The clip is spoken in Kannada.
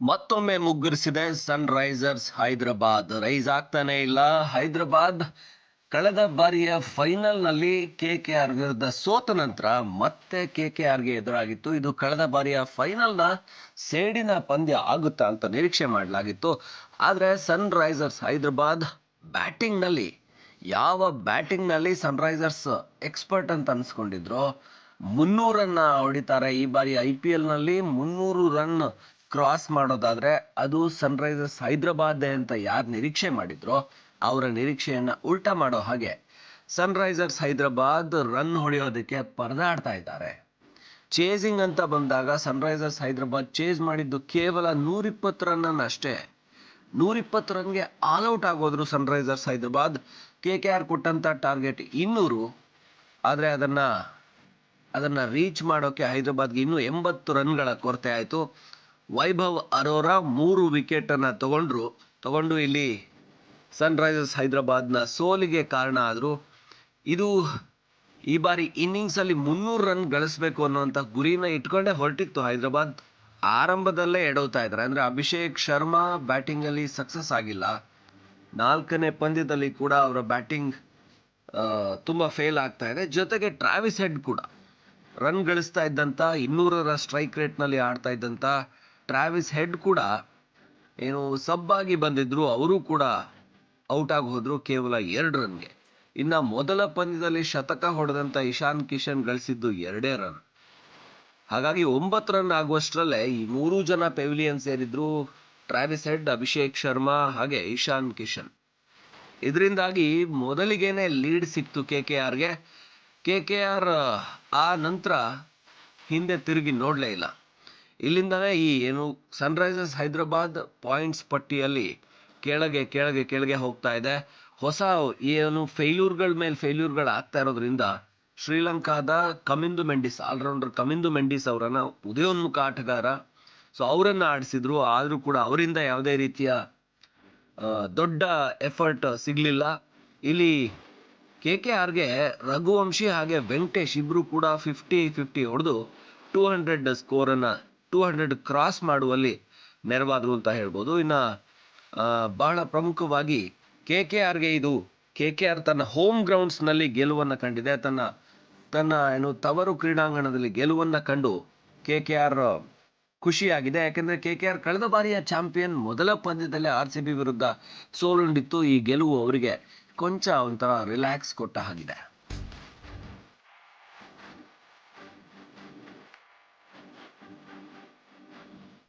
ಮತ್ತೊಮ್ಮೆ ಮುಗ್ಗರಿಸಿದೆ ಸನ್ ರೈಸರ್ಸ್ ಹೈದರಾಬಾದ್. ರೈಸ್ ಆಗ್ತಾನೆ ಇಲ್ಲ. ಹೈದರಾಬಾದ್ ಕಳೆದ ಬಾರಿಯ ಫೈನಲ್ನಲ್ಲಿ ಕೆ ಕೆ ಆರ್ ವಿರುದ್ಧ ಸೋತ ನಂತರ ಮತ್ತೆ ಕೆ ಕೆ ಆರ್ಗೆ ಎದುರಾಗಿತ್ತು. ಇದು ಕಳೆದ ಬಾರಿಯ ಫೈನಲ್ನ ಸೇಡಿನ ಪಂದ್ಯ ಆಗುತ್ತಾ ಅಂತ ನಿರೀಕ್ಷೆ ಮಾಡಲಾಗಿತ್ತು. ಆದ್ರೆ ಸನ್ ರೈಸರ್ಸ್ ಹೈದರಾಬಾದ್ ಬ್ಯಾಟಿಂಗ್ನಲ್ಲಿ ಯಾವ ಬ್ಯಾಟಿಂಗ್ನಲ್ಲಿ ಸನ್ ರೈಸರ್ಸ್ ಎಕ್ಸ್ಪರ್ಟ್ ಅಂತ ಅನ್ಸ್ಕೊಂಡಿದ್ರು, ಮುನ್ನೂರನ್ನ ಹೊಡಿತಾರೆ ಈ ಬಾರಿ ಐ ಪಿ ಎಲ್ನಲ್ಲಿ. ಮುನ್ನೂರು ರನ್ ಕ್ರಾಸ್ ಮಾಡೋದಾದ್ರೆ ಅದು ಸನ್ರೈಸರ್ಸ್ ಹೈದರಾಬಾದ್ ಅಂತ ಯಾರು ನಿರೀಕ್ಷೆ ಮಾಡಿದ್ರೋ ಅವರ ನಿರೀಕ್ಷೆಯನ್ನು ಉಲ್ಟಾ ಮಾಡೋ ಹಾಗೆ ಸನ್ರೈಸರ್ಸ್ ಹೈದರಾಬಾದ್ ರನ್ ಹೊಡೆಯೋದಕ್ಕೆ ಪರದಾಡ್ತಾ ಇದ್ದಾರೆ. ಚೇಸಿಂಗ್ ಅಂತ ಬಂದಾಗ ಸನ್ರೈಸರ್ಸ್ ಹೈದರಾಬಾದ್ ಚೇಸ್ ಮಾಡಿದ್ದು ಕೇವಲ ನೂರಿಪ್ಪತ್ತು ರನ್ ಅಷ್ಟೇ. ನೂರಿಪ್ಪತ್ತು ರನ್ಗೆ all out ಆಗೋದ್ರು Sunrisers Hyderabad. K K R ಕೊಟ್ಟಂತ ಟಾರ್ಗೆಟ್ ಇನ್ನೂರು. ಆದರೆ ಅದನ್ನ ಅದನ್ನ ರೀಚ್ ಮಾಡೋಕೆ ಹೈದರಾಬಾದ್ಗೆ ಇನ್ನೂ ಎಂಬತ್ತು ರನ್ಗಳ ಕೊರತೆ ಆಯಿತು. ವೈಭವ್ ಅರೋರಾ ಮೂರು ವಿಕೆಟನ್ನು ತಗೊಂಡ್ರು. ತಗೊಂಡು ಇಲ್ಲಿ ಸನ್ರೈಸರ್ಸ್ ಹೈದರಾಬಾದ್ನ ಸೋಲಿಗೆ ಕಾರಣ ಆದರು. ಇದು ಈ ಬಾರಿ ಇನ್ನಿಂಗ್ಸ್ ಅಲ್ಲಿ ಮುನ್ನೂರು ರನ್ ಗಳಿಸ್ಬೇಕು ಅನ್ನುವಂಥ ಗುರಿನ ಇಟ್ಕೊಂಡೇ ಹೊರಟಿತ್ತು ಹೈದರಾಬಾದ್. ಆರಂಭದಲ್ಲೇ ಎಡವ್ತಾ ಇದ್ದಾರೆ ಅಂದ್ರೆ ಅಭಿಷೇಕ್ ಶರ್ಮಾ ಬ್ಯಾಟಿಂಗ್ ಅಲ್ಲಿ ಸಕ್ಸಸ್ ಆಗಿಲ್ಲ. ನಾಲ್ಕನೇ ಪಂದ್ಯದಲ್ಲಿ ಕೂಡ ಅವರ ಬ್ಯಾಟಿಂಗ್ ತುಂಬಾ ಫೇಲ್ ಆಗ್ತಾ ಇದೆ. ಜೊತೆಗೆ ಟ್ರಾವಿಸ್ ಹೆಡ್ ಕೂಡ. ರನ್ ಗಳಿಸ್ತಾ ಇದ್ದಂಥ ಇನ್ನೂರರ ಸ್ಟ್ರೈಕ್ ರೇಟ್ನಲ್ಲಿ ಆಡ್ತಾ ಇದ್ದಂತ ಟ್ರಾವಿಸ್ ಹೆಡ್ ಕೂಡ ಏನು ಸಬ್ ಆಗಿ ಬಂದಿದ್ರು, ಅವರು ಕೂಡ ಔಟ್ ಆಗಿ ಹೋದ್ರು ಕೇವಲ ಎರಡು ರನ್ಗೆ ಇನ್ನ ಮೊದಲ ಪಂದ್ಯದಲ್ಲಿ ಶತಕ ಹೊಡೆದಂತ ಇಶಾನ್ ಕಿಶನ್ ಗಳಿಸಿದ್ದು ಎರಡೇ ರನ್ ಹಾಗಾಗಿ ಒಂಬತ್ತು ರನ್ ಆಗುವಷ್ಟರಲ್ಲೇ ಈ ಮೂರು ಜನ ಪೆವಿಲಿಯನ್ ಸೇರಿದ್ರು ಟ್ರಾವಿಸ್ ಹೆಡ್ ಅಭಿಷೇಕ್ ಶರ್ಮಾ ಹಾಗೆ ಇಶಾನ್ ಕಿಶನ್. ಇದರಿಂದಾಗಿ ಮೊದಲಿಗೇನೆ ಲೀಡ್ ಸಿಕ್ತು ಕೆ ಕೆ ಆರ್ಗೆ ಕೆ ಕೆ ಆರ್ ಆ ನಂತರ ಹಿಂದೆ ತಿರುಗಿ ನೋಡಲೇ ಇಲ್ಲ. ಇಲ್ಲಿಂದನೇ ಈ, ಏನು ಸನ್ರೈಸರ್ಸ್ ಹೈದರಾಬಾದ್ ಪಾಯಿಂಟ್ಸ್ ಪಟ್ಟಿಯಲ್ಲಿ ಕೆಳಗೆ ಕೆಳಗೆ ಕೆಳಗೆ ಹೋಗ್ತಾ ಇದೆ. ಹೊಸ, ಏನು ಫೇಲ್ಯೂರ್ಗಳ ಮೇಲೆ ಫೇಲ್ಯೂರ್ಗಳು ಆಗ್ತಾ ಇರೋದ್ರಿಂದ ಶ್ರೀಲಂಕಾದ ಕಮಿಂದು ಮೆಂಡಿಸ್ ಆಲ್ರೌಂಡರ್ ಕಮಿಂದು ಮೆಂಡಿಸ್ ಅವರನ್ನ ಉದಯೋನ್ಮುಖ ಆಟಗಾರ. ಸೊ ಅವರನ್ನು ಆಡಿಸಿದ್ರು. ಆದರೂ ಕೂಡ ಅವರಿಂದ ಯಾವುದೇ ರೀತಿಯ ದೊಡ್ಡ ಎಫರ್ಟ್ ಸಿಗ್ಲಿಲ್ಲ. ಇಲ್ಲಿ ಕೆ ಕೆ ಆರ್ಗೆ ರಘುವಂಶಿ ಹಾಗೆ ವೆಂಕಟೇಶ್ ಇಬ್ರು ಕೂಡ ಫಿಫ್ಟಿ ಫಿಫ್ಟಿ ಹೊಡೆದು ಟೂ ಹಂಡ್ರೆಡ್ ಸ್ಕೋರನ್ನು ಟೂ ಹಂಡ್ರೆಡ್ ಕ್ರಾಸ್ ಮಾಡುವಲ್ಲಿ ನೆರವಾದರು ಅಂತ ಹೇಳ್ಬೋದು. ಇನ್ನು ಬಹಳ ಪ್ರಮುಖವಾಗಿ ಕೆ ಕೆ ಆರ್ಗೆ ಇದು, ಕೆ ಕೆ ಆರ್ ತನ್ನ ಹೋಮ್ ಗ್ರೌಂಡ್ಸ್ನಲ್ಲಿ ಗೆಲುವನ್ನು ಕಂಡಿದೆ. ತನ್ನ ತನ್ನ ಏನು ತವರು ಕ್ರೀಡಾಂಗಣದಲ್ಲಿ ಗೆಲುವನ್ನು ಕಂಡು ಕೆ ಕೆ ಆರ್ ಖುಷಿಯಾಗಿದೆ. ಯಾಕೆಂದರೆ ಕೆ ಕೆ ಆರ್ ಕಳೆದ ಬಾರಿಯ ಚಾಂಪಿಯನ್ ಮೊದಲ ಪಂದ್ಯದಲ್ಲಿ ಆರ್ ಸಿ ಬಿ ವಿರುದ್ಧ ಸೋಲುಂಡಿತ್ತು. ಈ ಗೆಲುವು ಅವರಿಗೆ ಕೊಂಚ ಒಂಥರ ರಿಲ್ಯಾಕ್ಸ್ ಕೊಟ್ಟ ಹಾಗಿದೆ.